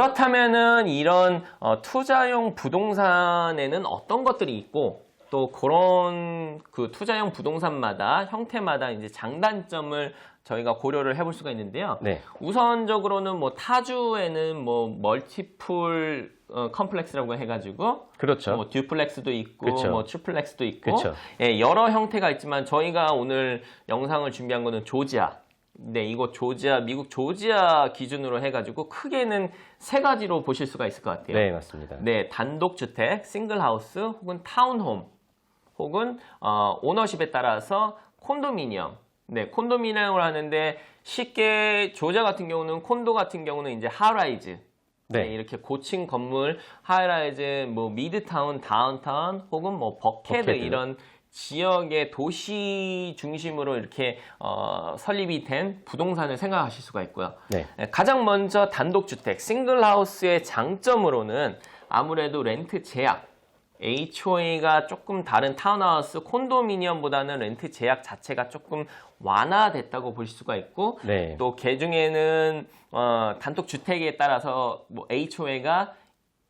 그렇다면은 이런 어, 투자용 부동산에는 어떤 것들이 있고 또 그런 그 투자용 부동산마다 형태마다 이제 장단점을 저희가 고려를 해볼 수가 있는데요. 네. 우선적으로는 뭐 타주에는 뭐 멀티플 어, 컴플렉스라고 해가지고 그렇죠. 뭐 듀플렉스도 있고 그쵸. 뭐 트플렉스도 있고 그쵸. 예, 여러 형태가 있지만 저희가 오늘 영상을 준비한 거는 조지아. 네, 이거 조지아 미국 조지아 기준으로 해가지고 크게는 세 가지로 보실 수가 있을 것 같아요. 네, 맞습니다. 네, 단독주택, 싱글하우스 혹은 타운홈 혹은 어, 오너십에 따라서 콘도미니엄. 네, 콘도미니엄을 하는데 쉽게 조자 같은 경우는 콘도 같은 경우는 이제 하라이즈. 네. 네. 이렇게 고층 건물, 하이라이즈, 뭐 미드타운, 다운타운 혹은 뭐 버케드. 이런 지역의 도시 중심으로 이렇게 어, 설립이 된 부동산을 생각하실 수가 있고요. 네. 네, 가장 먼저 단독주택, 싱글하우스의 장점으로는 아무래도 렌트 제약, HOA가 조금 다른 타운하우스, 콘도미니엄보다는 렌트 제약 자체가 조금 완화됐다고 볼 수가 있고 네. 또 개 중에는 어, 단독 주택에 따라서 뭐 HOA가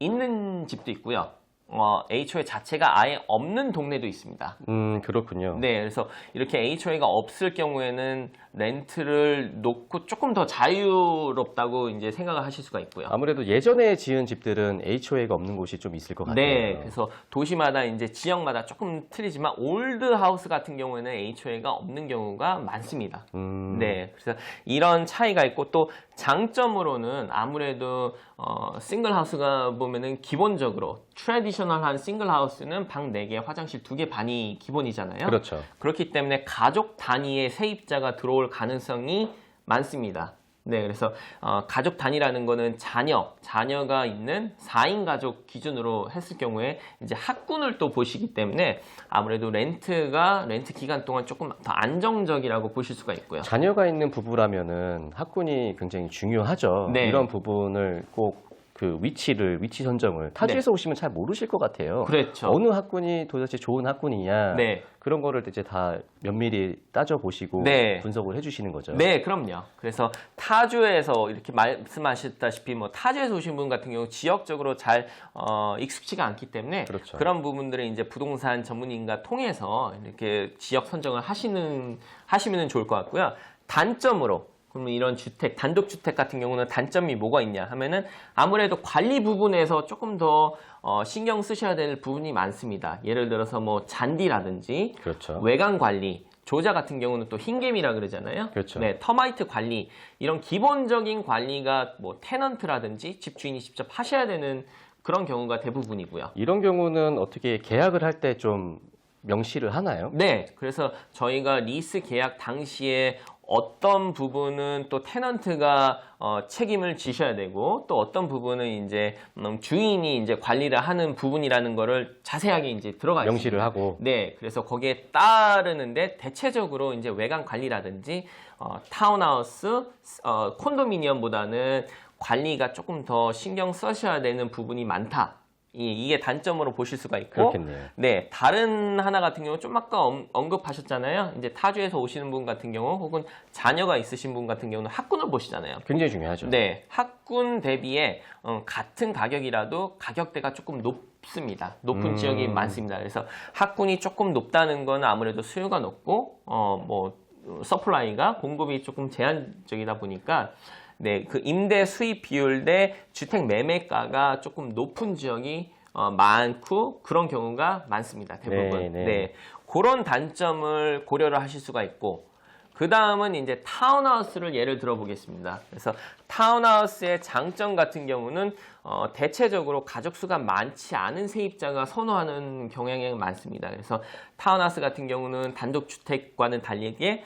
있는 집도 있고요. 어, HOA 자체가 아예 없는 동네도 있습니다. 음, 그렇군요. 네, 그래서 이렇게 HOA가 없을 경우에는 렌트를 놓고 조금 더 자유롭다고 이제 생각을 하실 수가 있고요. 아무래도 예전에 지은 집들은 HOA가 없는 곳이 좀 있을 것 같아요. 네, 그래서 도시마다 이제 지역마다 조금 틀리지만 올드 하우스 같은 경우에는 HOA가 없는 경우가 많습니다. 음, 네, 그래서 이런 차이가 있고 또 장점으로는 아무래도 어, 싱글 하우스가 보면은 기본적으로 트레디셔널한 싱글 하우스는 방 4개, 화장실 2개 반이 기본이잖아요. 그렇죠. 그렇기 때문에 가족 단위의 세입자가 들어올 가능성이 많습니다. 네, 그래서 어, 가족 단위라는 거는 자녀, 자녀가 있는 4인 가족 기준으로 했을 경우에 이제 학군을 또 보시기 때문에 아무래도 렌트가 렌트 기간 동안 조금 더 안정적이라고 보실 수가 있고요. 자녀가 있는 부부라면은 학군이 굉장히 중요하죠. 네. 이런 부분을 꼭 그 위치를 위치 선정을 타지에서 오시면 잘 모르실 것 같아요. 네. 그렇죠. 어느 학군이 도대체 좋은 학군이냐 네. 그런 거를 이제 다 면밀히 따져 보시고 네. 분석을 해주시는 거죠. 네, 그럼요. 그래서 타주에서 이렇게 말씀하셨다시피 뭐 타주에서 오신 분 같은 경우 지역적으로 잘 어, 익숙치가 않기 때문에 그렇죠. 런 부분들을 이제 부동산 전문인과 통해서 이렇게 지역 선정을 하시는 하시면 좋을 것 같고요. 단점으로 그러면 이런 주택, 단독 주택 같은 경우는 단점이 뭐가 있냐 하면은 아무래도 관리 부분에서 조금 더 어, 신경 쓰셔야 될 부분이 많습니다. 예를 들어서 뭐 잔디라든지 그렇죠. 외관 관리, 조자 같은 경우는 또 흰개미라 그러잖아요. 그렇죠. 네, 터마이트 관리 이런 기본적인 관리가 뭐 테넌트라든지 집주인이 직접 하셔야 되는 그런 경우가 대부분이고요. 이런 경우는 어떻게 계약을 할 때 좀 명시를 하나요? 네, 그래서 저희가 리스 계약 당시에 어떤 부분은 또 테넌트가 어, 책임을 지셔야 되고 또 어떤 부분은 이제 음, 주인이 이제 관리를 하는 부분이라는 거를 자세하게 이제 들어가 있습니다. 명시를 하고 네, 그래서 거기에 따르는데 대체적으로 이제 외관 관리라든지 어, 타운하우스, 어, 콘도미니엄보다는 관리가 조금 더 신경 쓰셔야 되는 부분이 많다. 이, 이게 단점으로 보실 수가 있고, 그렇겠네요. 네, 다른 하나 같은 경우 좀 아까 언- 언급하셨잖아요. 이제 타주에서 오시는 분 같은 경우 혹은 자녀가 있으신 분 같은 경우는 학군을 보시잖아요. 굉장히 중요하죠. 네, 학군 대비에 어, 같은 가격이라도 가격대가 조금 높습니다. 높은 음. 지역이 많습니다. 그래서 학군이 조금 높다는 건 아무래도 수요가 높고 어뭐 서플라이가 공급이 조금 제한적이다 보니까 네, 그 임대 수입 비율 대 주택 매매가가 조금 높은 지역이 어, 많고 그런 경우가 많습니다. 대부분. 네, 네. 그런 단점을 고려를 하실 수가 있고 그 다음은 이제 타운하우스를 예를 들어 보겠습니다. 그래서 타운하우스의 장점 같은 경우는 어, 대체적으로 가족 수가 많지 않은 세입자가 선호하는 경향이 많습니다. 그래서 타운하우스 같은 경우는 단독 주택과는 달리게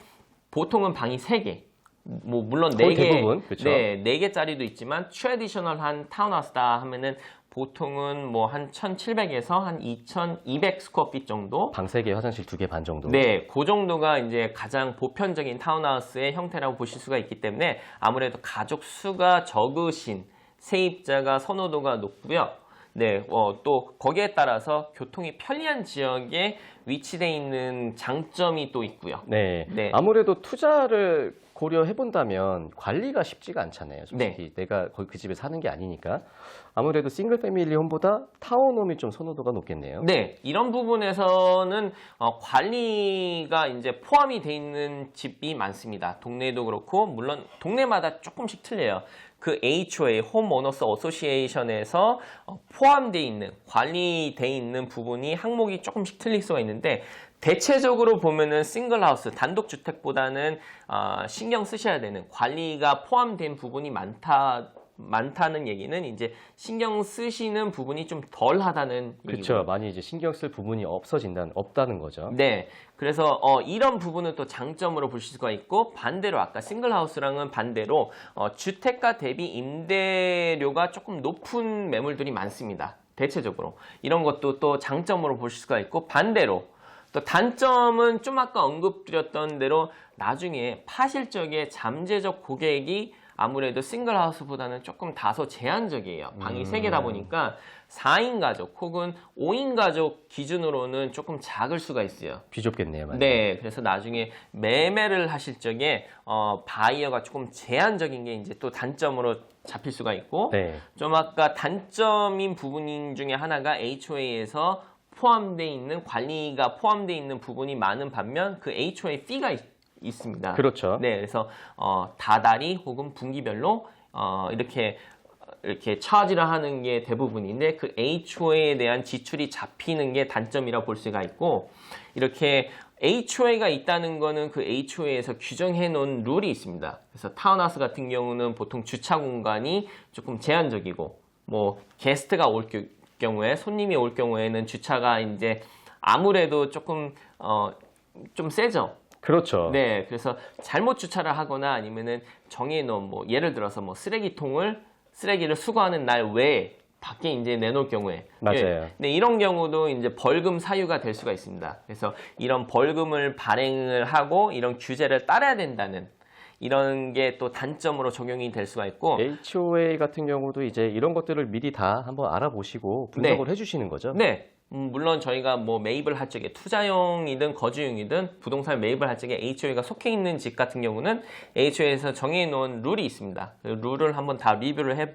보통은 방이 3개. 뭐 물론 거의 4개, 대부분, 그쵸. 네, 4개짜리도 있지만 트레디셔널한 타운하우스다 하면은 보통은 뭐 한 1,700에서 한 2,200 스퀘어핏 정도 방 3개, 화장실 2개 반 정도. 네, 그 정도가 이제 가장 보편적인 타운하우스의 형태라고 보실 수가 있기 때문에 아무래도 가족 수가 적으신 세입자가 선호도가 높고요. 네, 어, 또 거기에 따라서 교통이 편리한 지역에 위치되어 있는 장점이 또 있고요. 네. 네. 아무래도 투자를 고려해 본다면 관리가 쉽지가 않잖아요. 솔직히 내가 거기 그 집에 사는 게 아니니까 아무래도 싱글 패밀리 홈보다 타운홈이 좀 선호도가 높겠네요. 네, 이런 부분에서는 어, 관리가 이제 포함이 돼 있는 집이 많습니다. 동네도 그렇고 물론 동네마다 조금씩 틀려요. 그 HOA 홈 오너스 어소시에이션에서 어, 포함되어 있는 관리돼 있는 부분이 항목이 조금씩 틀릴 수가 있는데 대체적으로 보면은 싱글하우스 단독 주택보다는 어, 신경 쓰셔야 되는 관리가 포함된 부분이 많다. 많다는 얘기는 이제 신경 쓰시는 부분이 좀 덜하다는. 그렇죠. 많이 이제 신경 쓸 부분이 없어진다는 없다는 거죠. 네. 그래서 어, 이런 부분은 또 장점으로 볼 수가 있고 반대로 아까 싱글하우스랑은 반대로 어, 주택가 대비 임대료가 조금 높은 매물들이 많습니다. 대체적으로 이런 것도 또 장점으로 볼 수가 있고 반대로 또 단점은 좀 아까 언급드렸던 대로 나중에 파실 적에 잠재적 고객이 아무래도 싱글하우스보다는 조금 다소 제한적이에요. 방이 음. 세 개다 보니까 4인 가족 혹은 5인 가족 기준으로는 조금 작을 수가 있어요. 비좁겠네요. 많이. 네, 그래서 나중에 매매를 하실 적에 어, 바이어가 조금 제한적인 게 이제 또 단점으로 잡힐 수가 있고 네. 좀 아까 단점인 부분 중에 하나가 HOA에서 포함되어 있는 관리가 포함되어 있는 부분이 많은 반면 그 HOA fee가 있, 있습니다. 그렇죠. 네, 그래서 어, 다달이 혹은 분기별로 어, 이렇게 이렇게 차지를 하는 게 대부분인데 그 HOA에 대한 지출이 잡히는 게 단점이라 볼 수가 있고 이렇게 HOA가 있다는 거는 그 HOA에서 규정해 놓은 룰이 있습니다. 그래서 타운하우스 같은 경우는 보통 주차 공간이 조금 제한적이고 뭐 게스트가 올 겨- 경우에 손님이 올 경우에는 주차가 이제 아무래도 조금 어 좀 세죠. 그렇죠. 네, 그래서 잘못 주차를 하거나 아니면은 정해놓은 뭐 예를 들어서 뭐 쓰레기통을 쓰레기를 수거하는 날 외에 밖에 이제 내놓을 경우에 맞아요. 예, 네, 이런 경우도 이제 벌금 사유가 될 수가 있습니다. 그래서 이런 벌금을 발행을 하고 이런 규제를 따라야 된다는 이런 게 또 단점으로 적용이 될 수가 있고 HOA 같은 경우도 이제 이런 것들을 미리 다 한번 알아보시고 분석을 해주시는 거죠. 네. 음, 물론 저희가 뭐 매입을 할 적에 투자용이든 거주용이든 부동산 매입을 할 적에 HOA가 속해 있는 집 같은 경우는 HOA에서 정해 놓은 룰이 있습니다. 그 룰을 한번 다 리뷰를 해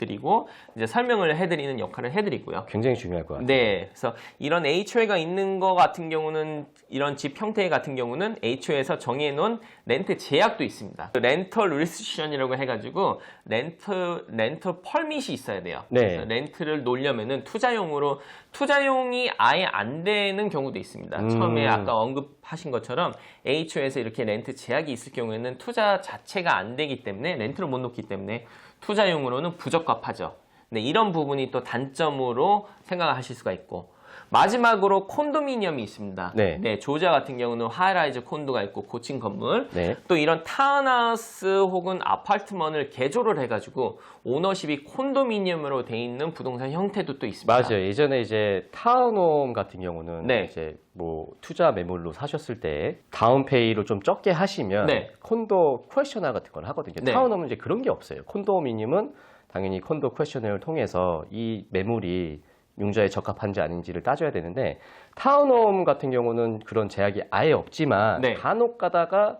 드리고 이제 설명을 해드리는 역할을 해드리고요. 굉장히 중요할 것 같아요. 네, 그래서 이런 HOA가 있는 거 같은 경우는 이런 집 형태 같은 경우는 HOA에서 정해놓은 렌트 제약도 있습니다. 렌털 리스트션이라고 해가지고 렌트 렌터 펄밋이 있어야 돼요. 네. 그래서 렌트를 놓으려면은 투자용으로 투자용이 아예 안 되는 경우도 있습니다. 음. 처음에 아까 언급하신 것처럼 HO에서 이렇게 렌트 제약이 있을 경우에는 투자 자체가 안 되기 때문에 렌트를 못 놓기 때문에 투자용으로는 부적합 하죠. 네, 이런 부분이 또 단점으로 생각하실 수가 있고 마지막으로 콘도미니엄이 있습니다. 네. 조지아 같은 경우는 하이라이즈 콘도가 있고 고층 건물 네. 또 이런 타운하우스 혹은 아파트먼을 개조를 해가지고 오너십이 콘도미니엄으로 돼 있는 부동산 형태도 또 있습니다. 맞아요. 예전에 이제 타운홈 같은 경우는 네. 이제 뭐 투자 매물로 사셨을 때 다운페이로 좀 적게 하시면 네. 콘도 퀘셔너 같은 걸 하거든요. 네. 타운홈은 이제 그런 게 없어요. 콘도미님은 당연히 콘도 퀘셔너를 통해서 이 매물이 융자에 적합한지 아닌지를 따져야 되는데 타운홈 같은 경우는 그런 제약이 아예 없지만 네. 간혹 가다가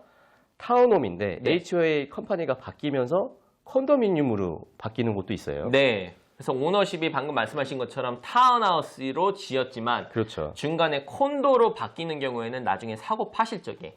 타운홈인데 네. HOA 컴퍼니가 바뀌면서 컨도미니엄으로 바뀌는 곳도 있어요. 네. 그래서 오너십이 방금 말씀하신 것처럼 타운하우스로 지었지만 그렇죠. 중간에 콘도로 바뀌는 경우에는 나중에 사고 파실 적에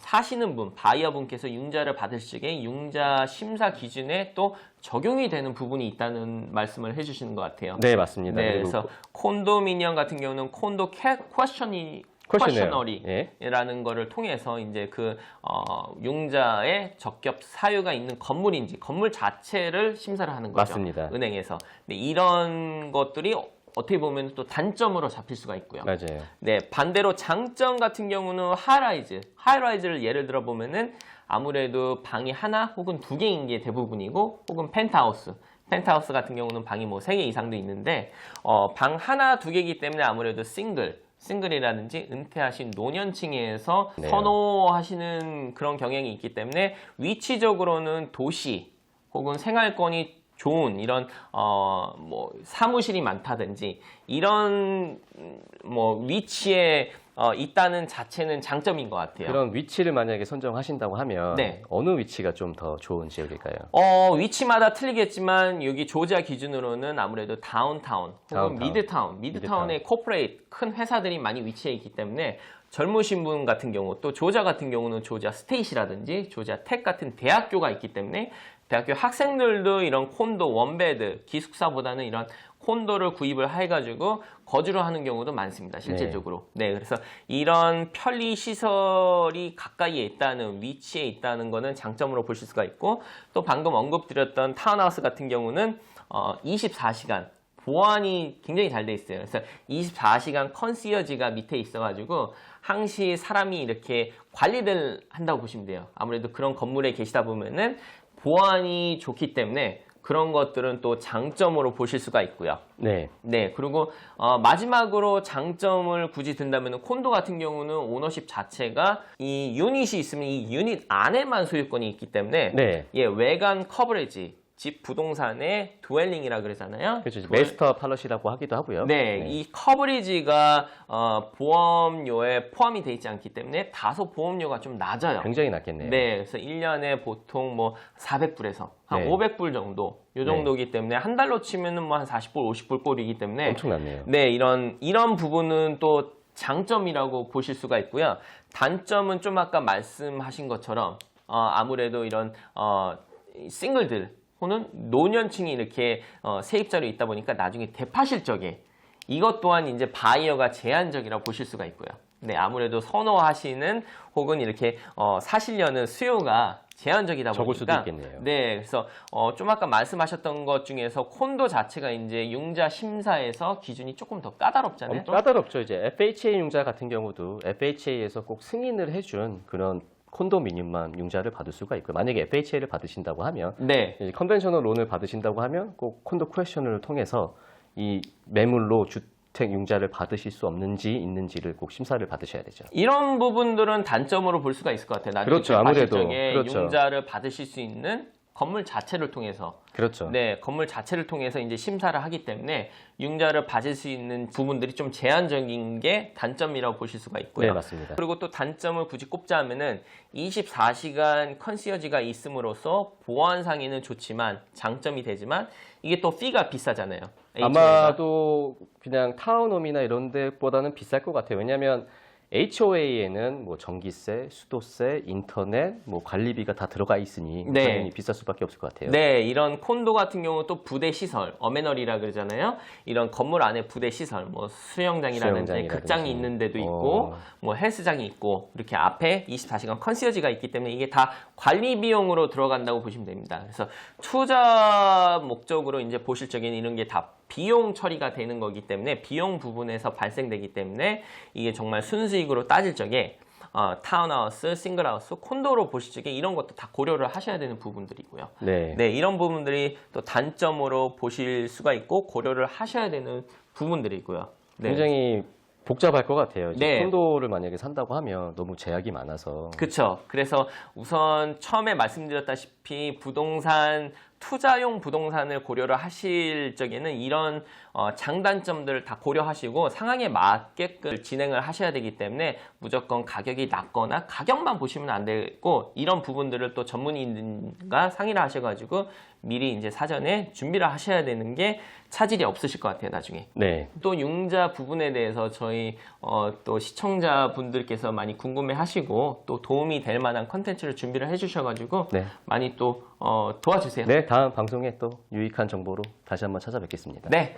사시는 분, 바이어분께서 융자를 받을 적에 융자 심사 기준에 또 적용이 되는 부분이 있다는 말씀을 해주시는 것 같아요. 네, 맞습니다. 네, 그래서 콘도미니엄 같은 경우는 콘도 캐 퀘셔너요. 퀘셔너리라는 예. 거를 통해서 이제 그 어, 융자의 적격 사유가 있는 건물인지 건물 자체를 심사를 하는 거죠. 맞습니다. 은행에서. 네, 이런 것들이 어떻게 보면 또 단점으로 잡힐 수가 있고요. 맞아요. 네, 반대로 장점 같은 경우는 하이라이즈. 하이라이즈를 예를 들어 보면은 아무래도 방이 하나 혹은 두 개인 게 대부분이고 혹은 펜트하우스. 펜트하우스 같은 경우는 방이 뭐 세 개 이상도 있는데 어, 방 하나 두 개이기 때문에 아무래도 싱글 싱글이라든지 은퇴하신 노년층에서 네. 선호하시는 그런 경향이 있기 때문에 위치적으로는 도시 혹은 생활권이 좋은 이런 어 뭐 사무실이 많다든지 이런 음, 뭐 위치에 어, 있다는 자체는 장점인 것 같아요. 그런 위치를 만약에 선정하신다고 하면 네. 어느 위치가 좀 더 좋은 지역일까요? 어, 위치마다 틀리겠지만 여기 조지아 기준으로는 아무래도 다운타운 혹은 다운타운. 미드타운, 미드타운에 코퍼레이트 큰 회사들이 많이 위치해 있기 때문에 젊으신 분 같은 경우 또 조지아 같은 경우는 조지아 스테이시라든지 조지아 텍 같은 대학교가 있기 때문에 대학교 학생들도 이런 콘도 원베드 기숙사보다는 이런 콘도를 구입을 해가지고 거주를 하는 경우도 많습니다. 실질적으로. 네. 그래서 이런 편리 시설이 가까이에 있다는 위치에 있다는 거는 장점으로 보실 수가 있고 또 방금 언급드렸던 타운하우스 같은 경우는 어, 24시간 보안이 굉장히 잘 돼 있어요. 그래서 24시간 컨시어지가 밑에 있어가지고 항시 사람이 이렇게 관리를 한다고 보시면 돼요. 아무래도 그런 건물에 계시다 보면은 보안이 좋기 때문에 그런 것들은 또 장점으로 보실 수가 있고요. 네. 네, 그리고 어, 마지막으로 장점을 굳이 든다면 콘도 같은 경우는 오너십 자체가 이 유닛이 있으면 이 유닛 안에만 소유권이 있기 때문에 네. 예, 외관 커버리지 집 부동산의 두웰링이라 그러잖아요. 그렇죠. 두웰- 메스터 팔럿이라고 하기도 하고요. 네, 이 커버리지가 어, 보험료에 포함이 돼 있지 않기 때문에 다소 보험료가 좀 낮아요. 굉장히 낮겠네요. 네, 그래서 1년에 보통 뭐 400불에서 한 네. 500불 정도, 요 정도기 때문에 한 달로 치면은 뭐 한 40불, 50불 꼴이기 때문에 엄청 낮네요. 네, 이런 이런 부분은 또 장점이라고 보실 수가 있고요. 단점은 좀 아까 말씀하신 것처럼 어, 아무래도 이런 어, 이 싱글들 혹은 노년층이 이렇게 어, 세입자로 있다 보니까 나중에 되파실 적에 이것 또한 이제 바이어가 제한적이라고 보실 수가 있고요. 네, 아무래도 선호하시는 혹은 이렇게 어, 사시려는 수요가 제한적이다 적을 보니까 수도 있겠네요. 네, 그래서 어, 좀 아까 말씀하셨던 것 중에서 콘도 자체가 이제 융자 심사에서 기준이 조금 더 까다롭잖아요. 까다롭죠. 이제 FHA 융자 같은 경우도 FHA에서 꼭 승인을 해준 그런 콘도미늄만 융자를 받을 수가 있고 만약에 FHA를 받으신다고 하면 네, 컨벤셔널 론을 받으신다고 하면 꼭 콘도 쿠에션을 통해서 이 매물로 주택 융자를 받으실 수 없는지 있는지를 꼭 심사를 받으셔야 되죠. 이런 부분들은 단점으로 볼 수가 있을 것 같아요. 나중에 그렇죠, 아무래도. 그렇죠. 융자를 받으실 수 있는 건물 자체를 통해서 그렇죠. 네, 건물 자체를 통해서 이제 심사를 하기 때문에 융자를 받을 수 있는 부분들이 좀 제한적인 게 단점이라고 보실 수가 있고요. 네, 맞습니다. 그리고 또 단점을 굳이 꼽자면은 24시간 컨시어지가 있음으로써 보안상에는 좋지만 장점이 되지만 이게 또 피가 비싸잖아요. HOA 가. 아마도 그냥 타운홈이나 이런 데보다는 비쌀 것 같아요. 왜냐하면 HOA에는 뭐 전기세, 수도세, 인터넷, 뭐 관리비가 다 들어가 있으니 네. 당연히 비쌀 수밖에 없을 것 같아요. 네, 이런 콘도 같은 경우 또 부대 시설, 어메널이라 그러잖아요. 이런 건물 안에 부대 시설, 뭐 수영장이라든지 수영장이라든지. 극장이 있는 데도 있고, 어. 뭐 헬스장이 있고, 이렇게 앞에 24시간 컨시어지가 있기 때문에 이게 다 관리 비용으로 들어간다고 보시면 됩니다. 그래서 투자 목적으로 이제 보실 적에는 이런 게다 비용 처리가 되는 거기 때문에 비용 부분에서 발생되기 때문에 이게 정말 순수익으로 따질 적에 어, 타운하우스, 싱글하우스, 콘도로 보실 적에 이런 것도 다 고려를 하셔야 되는 부분들이고요. 네. 네, 이런 부분들이 또 단점으로 보실 수가 있고 고려를 하셔야 되는 부분들이고요. 네. 굉장히 복잡할 것 같아요. 이제 네. 콘도를 만약에 산다고 하면 너무 제약이 많아서 그렇죠. 그래서 우선 처음에 말씀드렸다시피 부동산 투자용 부동산을 고려를 하실 적에는 이런 어, 장단점들을 다 고려하시고 상황에 맞게끔 진행을 하셔야 되기 때문에 무조건 가격이 낮거나 가격만 보시면 안 되고 이런 부분들을 또 전문인과 상의를 하셔가지고 미리 이제 사전에 준비를 하셔야 되는 게 차질이 없으실 것 같아요 나중에. 네. 또 융자 부분에 대해서 저희 어, 또 시청자분들께서 많이 궁금해하시고 또 도움이 될 만한 컨텐츠를 준비를 해주셔가지고 네. 많이 또 어, 도와주세요. 네, 다음 방송에 또 유익한 정보로 다시 한번 찾아뵙겠습니다. 네,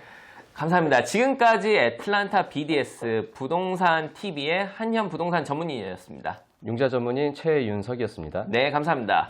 감사합니다. 지금까지 애틀란타 BDS 부동산 TV의 한현 부동산 전문인이었습니다. 융자 전문인 최윤석이었습니다. 네, 감사합니다.